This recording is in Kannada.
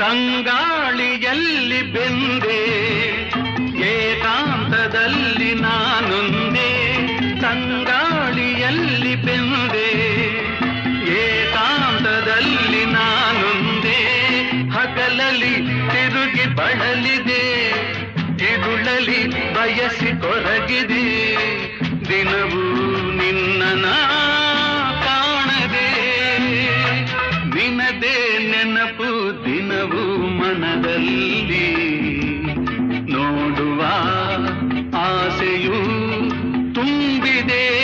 ತಂಗಾಳಿಯಲ್ಲಿ ಬೆಂದೆ ಏಕಾಂತದಲ್ಲಿ ನಾನೊಂದೇ ತಂಗಾಳಿಯಲ್ಲಿ ಬೆಂದೆ ಏಕಾಂತದಲ್ಲಿ ನಾನೊಂದೇ. ಹಗಲಲಿ ತಿರುಗಿ ಬಳಲಿದೆ ಇರುಳಲಿ ಬಯಸಿ ಕೊರಗಿದೆ. ನಿನದೇ ನೆನಪು ದಿನವೂ ಮನದಲ್ಲಿ. ನೋಡುವ ಆಸೆಯು ತುಂಬಿದೆ.